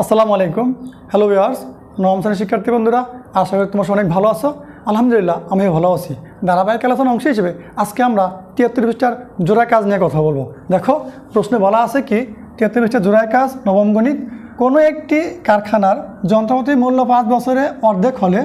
আসসালামু আলাইকুম। Hello viewers নবম শ্রেণির শিক্ষার্থী বন্ধুরা, আশা করি তোমার অনেক ভালো আছো। আলহামদুলিল্লাহ আমি ভালো আছি। ধারাবাহিক আলোচনার অংশ হিসেবে আজকে আমরা তিয়াত্তর পৃষ্ঠার জোড়া কাজ নিয়ে কথা বলব। দেখো, প্রশ্নে বলা আছে কি, তিয়াত্তর পৃষ্ঠার জোড়ায় কাজ, নবম গণিত, কোনো একটি কারখানার যন্ত্রপাতির মূল্য পাঁচ বছরে অর্ধেক হলে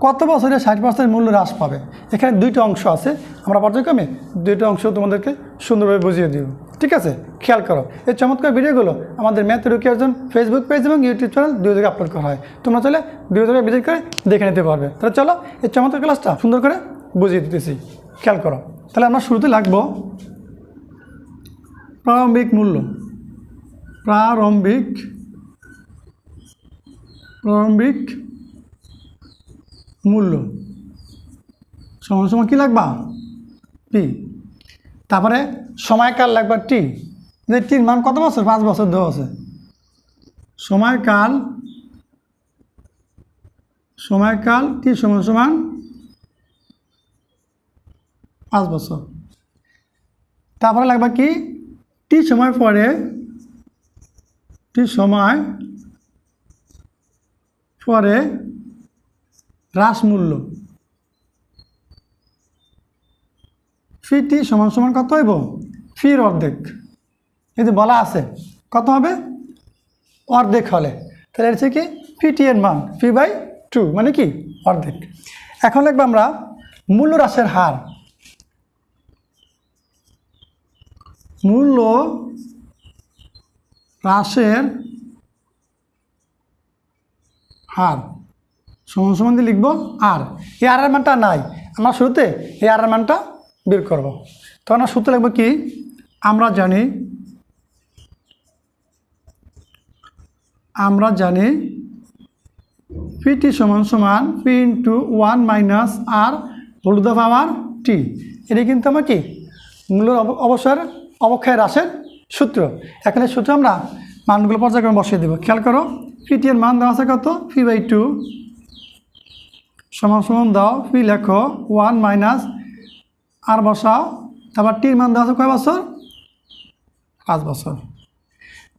কত বছরে ষাট পার্সেন্ট মূল্য হ্রাস পাবে? এখানে দুইটা অংশ আছে। আমরা পর্যায়ক্রমে দুইটা অংশ তোমাদেরকে সুন্দরভাবে বুঝিয়ে দিব। ঠিক আছে? খেয়াল করো। এই চমৎকার ভিডিওগুলো আমাদের ম্যাথ রুকি একজন ফেসবুক পেজ এবং ইউটিউব চ্যানেল দুই জায়গায় আপলোড করা হয়। তোমরা চলে দুই জায়গায় ভিজিট করে দেখে নিতে পারবে। তাহলে চলো এই চমৎকার ক্লাসটা সুন্দর করে বুঝিয়ে দিতেছি। খেয়াল করো। তাহলে আমরা শুরুতে লাগবো। প্রারম্ভিক মূল্য। প্রারম্ভিক। প্রারম্ভিক মূল্য। সমান সমান কী লাগবা? পি। তারপরে সময়কাল লাগবা টি। যে টির মান কত বছর? পাঁচ বছর দেওয়া আছে সময়কাল সময়কাল টি সমান সমান পাঁচ বছর। তারপরে লাগবা কি? টি সময় পরে, টি সময় পরে হ্রাস মূল্য। ফিটি সমান সমান কত হইব? ফির অর্ধেক। যদি বলা আছে, কত হবে? অর্ধেক হলে। তাহলে হচ্ছে কি ফিটি এর মান, ফি বাই টু মানে কি? অর্ধেক। এখন লিখব আমরা মূল্য হ্রাসের হার। মূল্য হ্রাসের হার। সমান সমান দিয়ে লিখব আর। এই আর মানটা নাই। আমরা শুরুতে এই আর মানটা বের করব। তখন আমরা সূত্র লিখব কি? আমরা জানি আমরা জানি পিটি সমান সমান P into one minus R whole the power T এটি কিন্তু আমার কি? মূল্য অব- অবসর অবক্ষয় হ্রাসের সূত্র। এখানে সূত্র আমরা মানগুলো পর্যায়ক্রমে বসিয়ে দেবো। খেয়াল করো পিটি এর মান দেওয়া আছে কত? পি বাই টু সমান সমান দাও পি লেখো ওয়ান মাইনাস আর বসাও, তারপর টির মান দেওয়া আছে কয় বছর? পাঁচ বছর।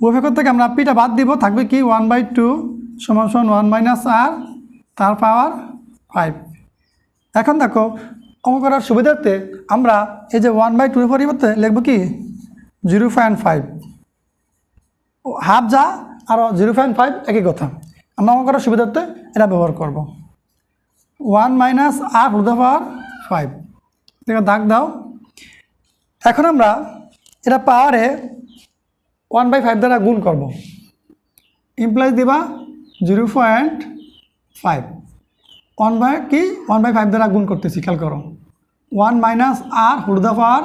উভয় থেকে আমরা পিটা বাদ দিব, থাকবে কি ওয়ান বাই টু সমান সমান ওয়ান মাইনাস আর তার পাওয়ার ফাইভ এখন দেখো অঙ্ক করার সুবিধার্থে আমরা এই যে ওয়ান বাই টুর পরিবর্তে লিখব কি? জিরো পয়েন্ট ফাইভ হাফ যা, আর জিরো পয়েন্ট ফাইভ একই কথা। আমরা অঙ্ক করার সুবিধার্থে এটা ব্যবহার করব। One minus R the power five. দেখো দাগ দাও। এখন আমরা এটা পাওয়ারে ওয়ান বাই ফাইভ দ্বারা গুণ করব। ইমপ্লাইজ দিবা zero point five. One by কি? ওয়ান বাই ফাইভ দ্বারা গুণ করতেছি, খেয়াল করো। One minus R whole power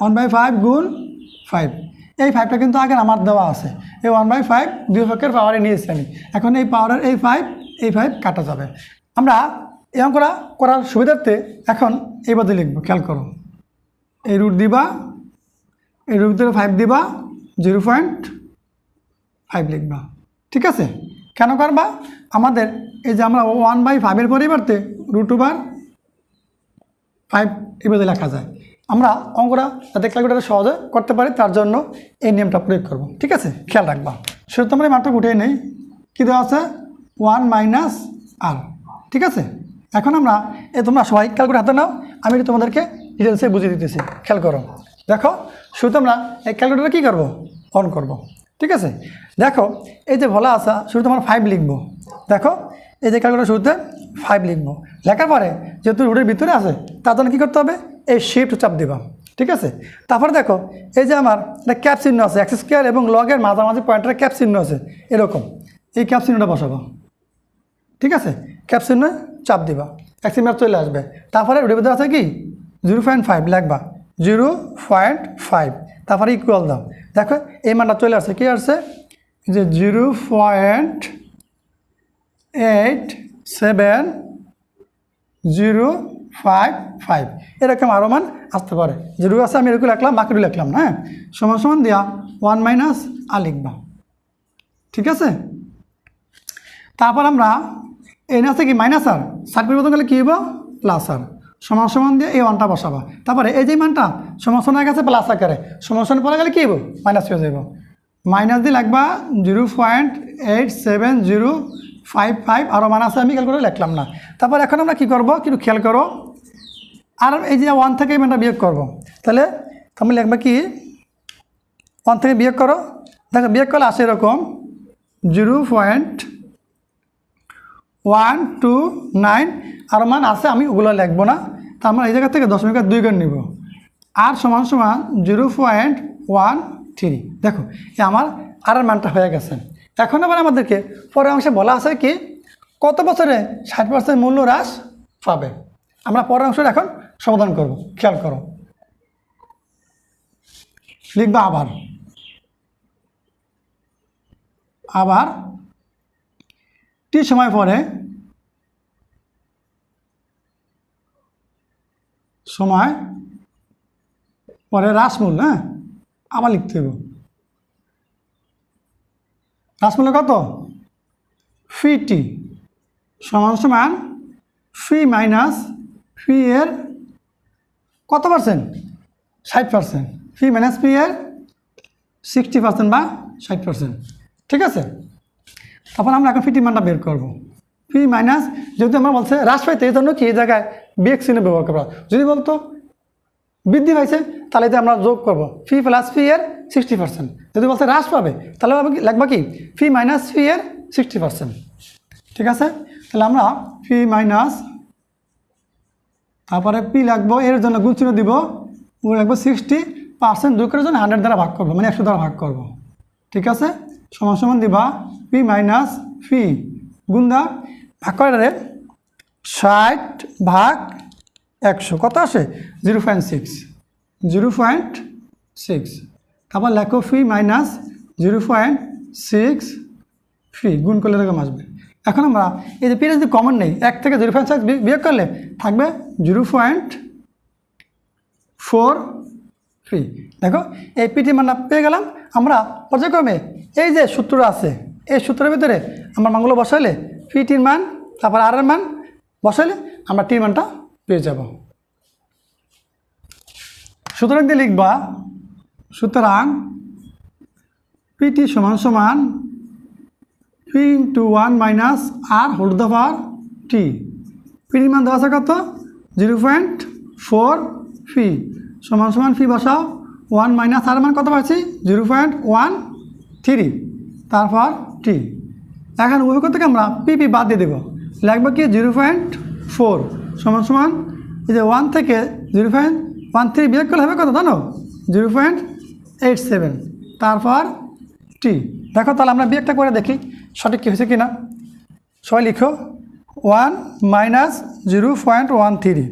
one by five গুণ ফাইভ। এই ফাইভটা কিন্তু আগে আমার দেওয়া আছে। এই ওয়ান বাই ফাইভ দুই পক্ষের পাওয়ারে নিয়েছি আমি। এখন এই পাওয়ারের এই ফাইভ এই ফাইভ কাটা যাবে। আমরা এই অঙ্কটা করার সুবিধার্থে এখন এই পদে লিখব, খেয়াল করো। এই রুট দিবা, এই রুট ভিতরে ফাইভ দিবা জিরো পয়েন্ট ফাইভ লিখবা। ঠিক আছে? কেন করবা? আমাদের এই যে আমরা ওয়ান বাই ফাইভের পরিবর্তে রুট ওভার ফাইভ এভাবে লেখা যায়। আমরা অঙ্কটা যাতে ক্যালকুলেটার সহজে করতে পারি, তার জন্য এই নিয়মটা প্রয়োগ করব। ঠিক আছে? খেয়াল রাখবা। আমরা এই মাত্রা উঠে নেই। কী দেওয়া আছে? ওয়ান মাইনাস আর, ঠিক আছে? এখন আমরা, এ তোমরা সবাই ক্যালকুলেটার হাতে নাও, আমি একটু তোমাদেরকে ডিটেলসে বুঝিয়ে দিতেছি, খেয়াল করো। দেখো, শুধু আমরা এই ক্যালকুলেটারে কী করব? অন করব, ঠিক আছে? দেখো, এই যে ভোলা আসা শুরুতে আমরা ফাইভ লিখব। দেখো, এই যে ক্যালকুলেটার শুরুতে ফাইভ লিখব। লেখার পরে, যেহেতু রুটের ভিতরে আছে, তার জন্য কী করতে হবে? এই শিফট চাপ দিবা, ঠিক আছে? তারপরে দেখো, এই যে আমার একটা ক্যাপ চিহ্ন আছে এক্স স্কোয়ার এবং লগের মাঝামাঝি পয়েন্টের ক্যাপ চিহ্ন আছে, এরকম। এই ক্যাপ চিহ্নটা বসাবো। ঠিক আছে? ক্যাপ চিহ্ন চাপ দিবা। এক্সিমার চলে আসবে। তারপরে ভিতরে আছে কি? জিরো পয়েন্ট ফাইভ লাগবা। জিরো পয়েন্ট ফাইভ তারপরে ইকুয়াল দাও। দেখো, এই মানটা চলে আসছে। কি আসছে? যে zero point eight seven zero five five এরকম আরও মান আসতে পারে। জিরো আছে, আমি এরকম লিখলাম, বাকিটু লিখলাম না হ্যাঁ? সমান সমান দেওয়া ওয়ান মাইনাস আর লিখবা। ঠিক আছে? তারপর আমরা এন আছে কি? মাইনাস আর সাইড পরিবর্তন করলে কী হইব? প্লাস আর সমান সমান দিয়ে এই ওয়ানটা বসাবা। তারপরে এই যে মানটা, সমান গেছে প্লাস আকারে। সমান পরে গেলে কী হইব? মাইনাস হয়ে যাব মাইনাস দিয়ে লাগবা zero point eight seven zero five five আরও আছে আমি খেয়াল করে লিখলাম না। তারপর এখন আমরা কী করব? কিন্তু খেয়াল করো। আর এই যে ওয়ান থেকে এই মানটা বিয়োগ করব। তাহলে তুমি লিখবা কি? ওয়ান থেকে বিয়োগ করো। দেখো বিয়োগ করলে আসে এরকম। Zero point one, two, nine, আর মান আছে, আমি ওগুলো লিখব না। তার আমরা এই জায়গা থেকে দশমিকের দুই গুণ নিব। আর সমান সমান জিরো পয়েন্ট ওয়ান থ্রি। দেখো, এ আমার আর মানটা হয়ে গেছে। এখন আবার আমাদেরকে পরের অংশে বলা আছে কি, কত বছরে ষাট পার্সেন্ট মূল্য হ্রাস পাবে? আমরা পরের অংশটা এখন সমাধান করব, খেয়াল করো। লিখবা আবার। আবার টি সময় পরে সময় পরে রাসমূল হ্যাঁ? আবার লিখতে হবে রাসমূল্য কত? ফি টি সমান সমান ফি মাইনাস ফি এর কত পার্সেন্ট? ষাট পার্সেন্ট। ফি মাইনাস ফি এর সিক্সটি পার্সেন্ট বা ষাট পার্সেন্ট। ঠিক আছে? তখন আমরা এখন ফিটি মানটা বের করব। ফি মাইনাস যেহেতু আমরা বলছে হ্রাস পাইতে, এই জন্য কি, এই জায়গায় বিএক্স চিহ্ন ব্যবহার করব। যদি বলতো বৃদ্ধি পাইছে, তাহলে আমরা যোগ করব। ফি প্লাস ফি এর সিক্সটি পার্সেন্ট যদি বলছে হ্রাস পাবে, তাহলে আমি কি- ফি মাইনাস ফি এর সিক্সটি পার্সেন্ট ঠিক আছে? তাহলে আমরা ফি মাইনাস তারপরে পি লাগবো, এর জন্য গুণ চিহ্ন দিব লাগবো সিক্সটি পার্সেন্ট দুই করে জন্য হান্ড্রেড দ্বারা ভাগ করব মানে একশো দ্বারা ভাগ করব। ঠিক আছে? সমান সমান দিবা পি মাইনাস ফি গুণ দা, ভাগ করে ষাট ভাগ একশো। কত আসে? Zero point six zero point six তারপর লেখো P minus zero point six P গুণ করলে এরকম আসবে এখন আমরা এই যে পিটা যদি কমন নেই, এক থেকে জিরো পয়েন্ট সিক্স বিয়োগ করলে থাকবে জিরো পয়েন্ট ফোর থ্রি দেখো, এই পিটি মান পেয়ে গেলাম। আমরা পর্যায়ক্রমে এই যে সূত্র আছে, এই সূত্রের ভিতরে আমরা মানগুলো বসাইলে পিটির মান, তারপর আর এর মান বসাইলে আমরা টির মানটা পেয়ে যাব। সুতরাং দিয়ে লিখবা, সুতরাং পিটি সমান সমান P into one minus R whole the power T পিটির মান দেওয়া আছে কত? জিরো পয়েন্ট ফোর ফি সমান সমান ফি বসাও ওয়ান মাইনাস আর মান কত পাচ্ছি? জিরো পয়েন্ট ওয়ান থ্রি, তারপর টি এখন উভয় থেকে আমরা পি পি বাদ দিয়ে দেবো। লাগবে কি? জিরো পয়েন্ট ফোর সমান সমান এই যে ওয়ান থেকে জিরো পয়েন্ট ওয়ান থ্রি বিয়োগ করলে হবে কত জানো? Zero point eight seven. তারপর টি দেখো তাহলে আমরা বিয়োগটা করে দেখি, সঠিক কী হয়েছে কি না সবাই লিখো। One minus zero point one three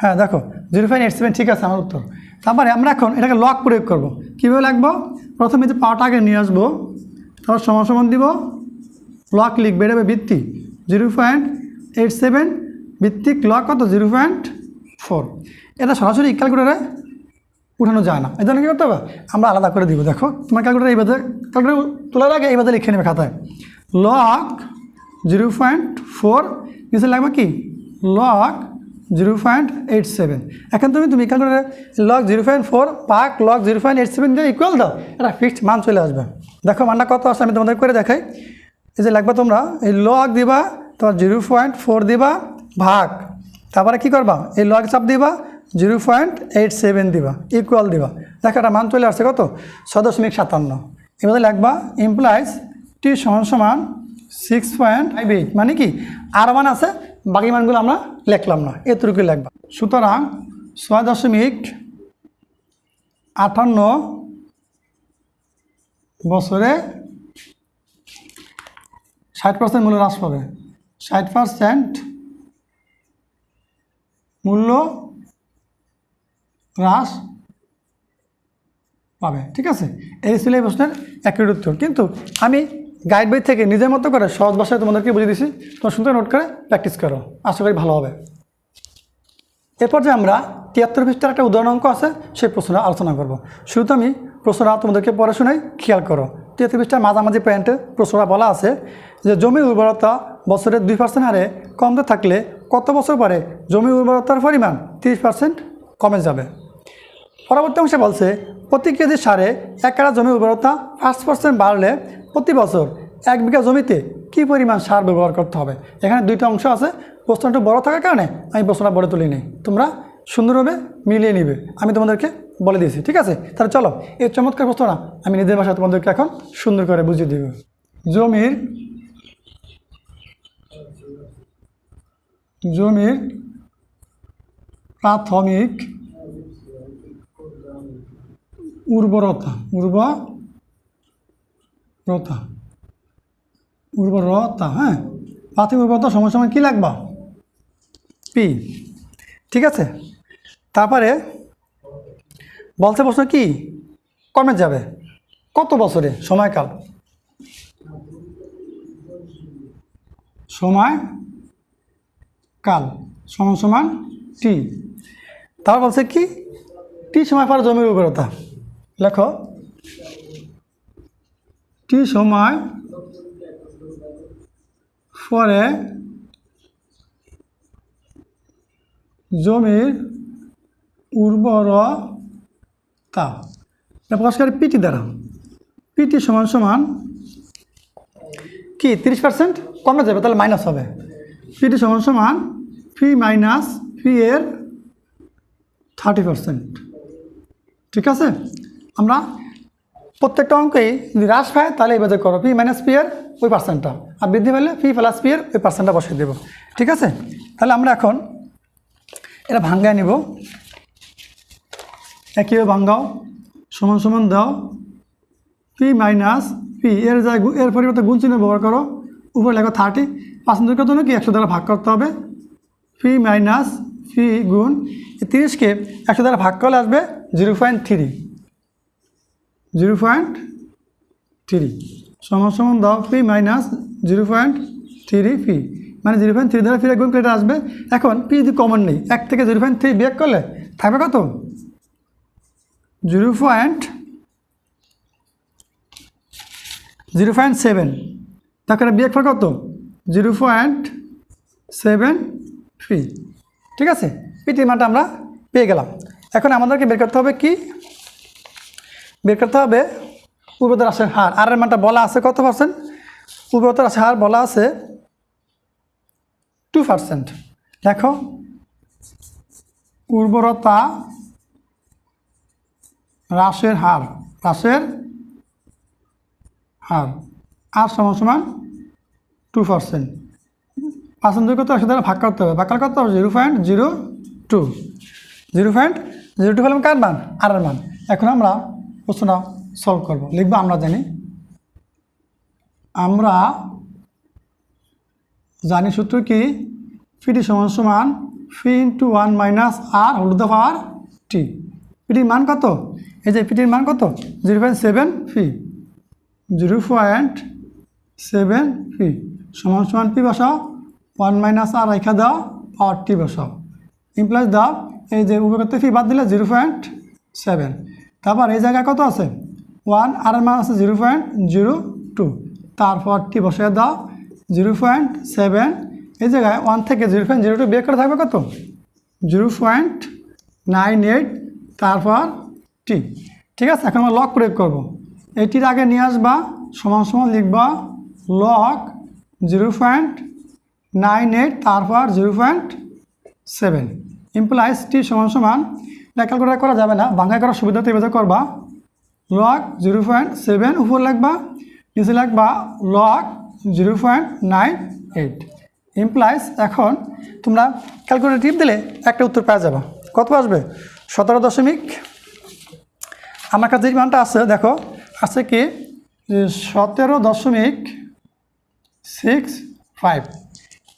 হ্যাঁ দেখো, জিরো পয়েন্ট এইট সেভেন ঠিক আছে, আমার উত্তর। তারপরে আমরা এখন এটাকে লক প্রয়োগ করব। কীভাবে লাগবো প্রথমে যে আগে নিয়ে আসব, তারপর সমান সমান দিব লক লিখবে, এটা হবে ভিত্তি, জিরো পয়েন্ট এইট সেভেন ভিত্তিক লক কত? জিরো পয়েন্ট ফোর এটা সরাসরি ক্যালকুলেটারে উঠানো যায় না। এই জন্য কী করতে হবে? আমরা আলাদা করে দিব, দেখো। তোমার ক্যালকুলেটার এইভাবে ক্যালকুলেটার তোলার আগে এইভাবে লিখে নেবে খাতায়। লক জিরো পয়েন্ট ফোর নিচে লাগবে কি? Log zero point eight seven. এখন তুমি তুমি ক্যালকুলেটারে লক জিরো পয়েন্ট ফোর, পাক log zero point eight seven দিয়ে ইকুয়াল দাও, এটা ফিক্সড মান চলে আসবে। দেখো মানটা কত আছে, আমি তোমাদের করে দেখাই। এই যে লাগবে তোমরা, এই লক দিবা, তোমার জিরো পয়েন্ট ফোর দিবা, ভাগ। তারপরে কি করবা? এই লক চাপ দিবা, জিরো পয়েন্ট এইট সেভেন দিবা ইকুয়াল দিবা। দেখো একটা মান চলে আসছে কত? ছ দশমিক সাতান্ন। এবার লাগবা ইমপ্লাইজ টি সমান সমান সিক্স পয়েন্ট ফাইভ এইট মানে কি? আর মান আছে বাকি মানগুলো আমরা লিখলাম না, এতটুকুই লাগবা সুতরাং ছয় দশমিক আটান্ন বছরে ষাট পার্সেন্ট মূল্য হ্রাস পাবে। ষাট পার্সেন্ট মূল্য হ্রাস পাবে, ঠিক আছে? এই ছিল এই প্রশ্নের একই উত্তর। কিন্তু আমি গাইড বই থেকে নিজের মতো করে সহজ ভাষায় তোমাদেরকে বুঝিয়ে দিছি। তোমার সুন্দর নোট করে প্র্যাকটিস করো। আশা করি ভালো হবে। এরপর যে আমরা তিয়াত্তর পৃষ্ঠার একটা উদাহরণ অঙ্ক আছে, সেই প্রশ্নটা আলোচনা করব। শুরুতে আমি প্রশ্নটা তোমাদেরকে পড়ে শোনাই খেয়াল করো। তিয়াত্তর পৃষ্ঠার মাঝামাঝি পয়েন্টে প্রশ্নটা বলা আছে যে জমির উর্বরতা বছরে দুই পার্সেন্ট হারে কমতে থাকলে কত বছর পরে জমির উর্বরতার পরিমাণ তিরিশ পার্সেন্ট কমে যাবে? পরবর্তী অংশে বলছে, প্রতি কেজি সারে এক কাঠা জমির উর্বরতা পাঁচ পার্সেন্ট বাড়লে প্রতি বছর এক বিঘা জমিতে কী পরিমাণ সার ব্যবহার করতে হবে? এখানে দুইটা অংশ আছে। প্রশ্নটা একটু বড় থাকার কারণে আমি প্রশ্নটা বড় তুলি নেই তোমরা সুন্দরভাবে মিলিয়ে নিবে। আমি তোমাদেরকে বলে দিয়েছি, ঠিক আছে? তাহলে চলো, এই চমৎকার প্রশ্নটা আমি নিজের ভাষায় তোমাদেরকে এখন সুন্দর করে বুঝিয়ে দিব। জমির জমির প্রাথমিক উর্বরতা উর্বরতা উর্বরতা হ্যাঁ? প্রাথমিক উর্বরতা সময় কী লাগবা? পি ঠিক আছে? তারপরে বলছে প্রশ্ন কি? কমে যাবে। কত বছরে? সময়কাল? সময় কাল সমান সমান টি তারপর বলছে কি? টি সময় পর জমির উর্বরতা। লেখো। টি সময় পরে জমির উর্বরতা। প্রকাশ পিটি দ্বারা। পিটি সমান সমান কি? তিরিশ পার্সেন্ট কমে যাবে, তাহলে মাইনাস হবে। পিটি সমান সমান ফি মাইনাস ফি এর থার্টি পার্সেন্ট ঠিক আছে? আমরা প্রত্যেকটা অঙ্কেই যদি হ্রাস পায়, তাহলে এবার করো পি মাইনাস পি এর ওই পার্সেন্টটা আর বৃদ্ধি পেলে পি প্লাস পি এর ওই পার্সেন্টটা বসিয়ে দেবো। ঠিক আছে? তাহলে আমরা এখন এটা ভাঙ্গায় নিব। একইভাবে ভাঙ্গাও। সমান সমান দাও। পি মাইনাস পি এর যা এর পরিবর্তে গুণ চিহ্ন ব্যবহার করো। উপরে লেখো থার্টি পার্সেন্টের জন্য কি? একশো দ্বারা ভাগ করতে হবে। পি মাইনাস পি গুণ তিরিশকে একশো দ্বারা ভাগ করলে আসবে zero point three zero point three. সমান দাও P minus zero point three P. মানে জিরো পয়েন্ট থ্রি দ্বারা ফিরে গুণ করে আসবে। এখন পি যদি কমন নেই, এক থেকে জিরো পয়েন্ট থ্রি বিয়োগ করলে থাকবে কত? Zero point zero point seven. তারপরে বিয়োগ ফল কত? Zero point seven three. ঠিক আছে? পিটির মানটা আমরা পেয়ে গেলাম। এখন আমাদেরকে বের করতে হবে কি? বের করতে হবে। উর্বরতা রাশের হার। আর এর মানটা বলা আছে কত পার্সেন্ট উর্বরতা রাশের হার বলা আছে টু পার্সেন্ট দেখো, উর্বরতা হ্রাসের হার হ্রাসের হার। আর সমান সমান টু পার্সেন্ট পার্সেন্ট কত একশো দ্বারা ভাগ করতে হবে। ভাগ করতে হবে? Zero point zero two zero point zero two হলাম কার মান? আর মান। এখন আমরা প্রশ্নটা সলভ করব। লিখব আমরা জানি। আমরা জানি সূত্র কি? ফিটি সমান সমান P into one minus R whole the power T পিটির মান কত? এই যে পিটির মান কত? Zero point seven P zero point seven P সমান সমান পি বসাও। ওয়ান মাইনাস আর রেখা দাও পাওয়ার টি বসাও। ইমপ্লাস দাও, এই যে উপকৃত ফি বাদ দিলে জিরো পয়েন্ট সেভেন তারপর এই জায়গায় কত আছে? ওয়ান, আর মান আছে জিরো পয়েন্ট জিরো টু। তারপর টি বসে দাও, জিরো পয়েন্ট সেভেন। এই জায়গায় ওয়ান থেকে জিরো পয়েন্ট জিরো টু বিয়োগ করে থাকবে কত? Zero point nine eight. তারপর টি। ঠিক আছে, এখন আমরা লক প্রয়োগ করব। এটির আগে নিয়ে আসবা, সমান সমান লিখবা log zero point nine eight, তারপর zero point seven. Implies T সমান সমান এটা ক্যালকুলেট করা যাবে না। বাংলায় করার সুবিধাতে এভাবে করবা। লক জিরো পয়েন্ট সেভেন উপর লাগবা, নিচে লাগবা log zero point nine eight. Implies এখন তোমরা ক্যালকুলেটর টিপ দিলে একটা উত্তর পাওয়া যাবে। কত আসবে? সতেরো দশমিক। আমার কাছে যে মানটা আছে, দেখো, আছে কি? সতেরো দশমিক সিক্স ফাইভ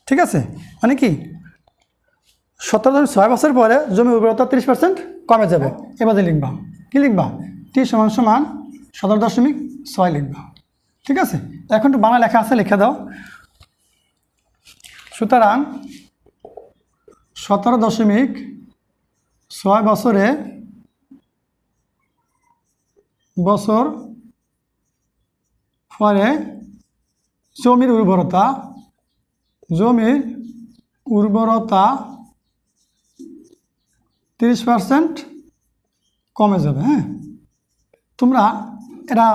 ঠিক আছে? মানে কি? সতেরো দশমিক ছয় বছর পরে জমি উর্বরতা তিরিশ পার্সেন্ট কমে যাবে। এবারে লিখবা। কি লিখবা? টি সমান সমান সতেরো দশমিক ছয় লিখবা। ঠিক আছে? এখন একটু বাংলা লেখা আছে, লিখে দাও। সুতরাং সতেরো দশমিক ছয় বছরে বছর পরে জমির উর্বরতা জমির উর্বরতা তিরিশ পার্সেন্ট কমে যাবে হ্যাঁ? তোমরা এটা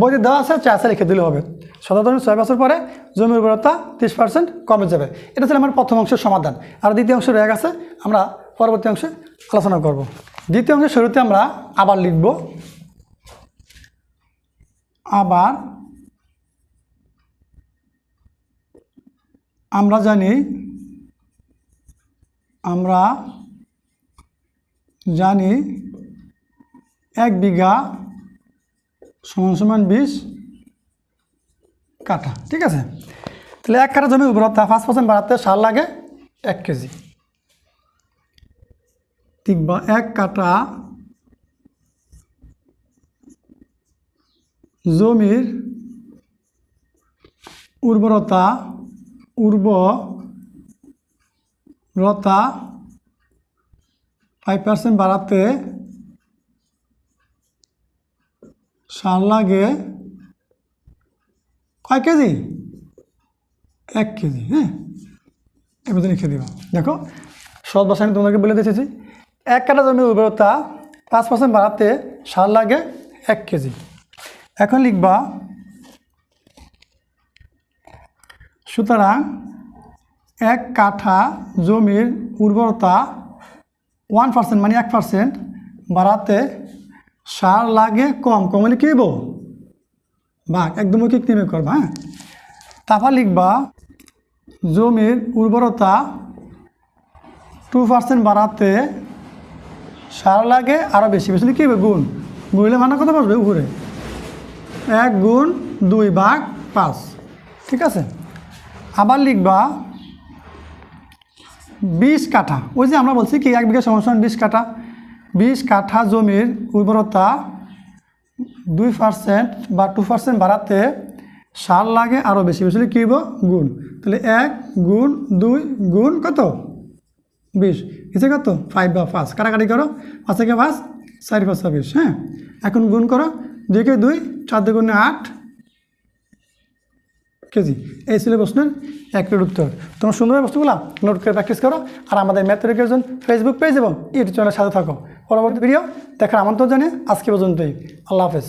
বইতে দেওয়া আছে চাষে লিখে দিলে হবে। সাধারণ ছয় বছর পরে জমির উর্বরতা তিরিশ পার্সেন্ট কমে যাবে। এটা ছিল আমার প্রথম অংশের সমাধান। আর দ্বিতীয় অংশ রয়ে গেছে আমরা পরবর্তী অংশে আলোচনা করব। দ্বিতীয় অংশের শুরুতে আমরা আবার লিখব। আবার আমরা জানি, আমরা জানি এক বিঘা সমান সমান বিশ কাঠা, ঠিক আছে? তাহলে এক কাঠা জমি উর্বরতা পাঁচ পার্সেন্ট বাড়াতে সার লাগে এক কেজি। ঠিক বা এক কাঠা জমির উর্বরতা উর্বরতা ফাইভ পার্সেন্ট বাড়াতে সার লাগে কয় কেজি? এক কেজি হ্যাঁ? এবার লিখে দিবা। দেখো, সহজ ভাষায় আমি তোমাদেরকে বলে দিয়েছি এক কাটা জমির উর্বরতা পাঁচ পার্সেন্ট বাড়াতে সার লাগে এক কেজি। এখন লিখবা, সুতরাং এক কাঠা জমির উর্বরতা ওয়ান পার্সেন্ট মানে এক পার্সেন্ট বাড়াতে সার লাগে কম। কম হলে কী হইব? ভাগ একদম ঐকিক নেমে করবা হ্যাঁ? তারপর লিখবা, জমির উর্বরতা টু পার্সেন্ট বাড়াতে সার লাগে আরও বেশি। বেশি কী হবে গুণ। গুণলে মানে কত বসবে উপরে। এক গুণ দুই ভাগ পাঁচ। ঠিক আছে? আবার লিখবা বিশ কাঠা। ওই যে আমরা বলছি কি, এক বিঘা সমান বিশ কাঠা। বিশ কাঠা জমির উর্বরতা দুই পার্সেন্ট বা টু পার্সেন্ট বাড়াতে সার লাগে আরও বেশি। বেশি কী গুণ। তাহলে এক গুণ দুই গুণ কত? বিশ। এসে কত? ফাইভ বা পাঁচ। কাটাকাটি করো। পাঁচ থেকে পাঁচ, চারি পাঁচ বিশ। হ্যাঁ? এখন গুণ করো। দুইকে দুই, চার দুগুণে আট। কেজি। এই ছিল প্রশ্নের একটির উত্তর। তোমরা সুন্দর বস্তুগুলো নোট করে প্র্যাকটিস করো আর আমাদের ম্যাথরিকের জন্য ফেসবুক পেজ এবং ইউটিউব চ্যানেলের সাথে থাকো। পরবর্তী ভিডিও দেখার আমন্ত্রণ জানিয়ে আজকে পর্যন্তই। আল্লাহ হাফেজ।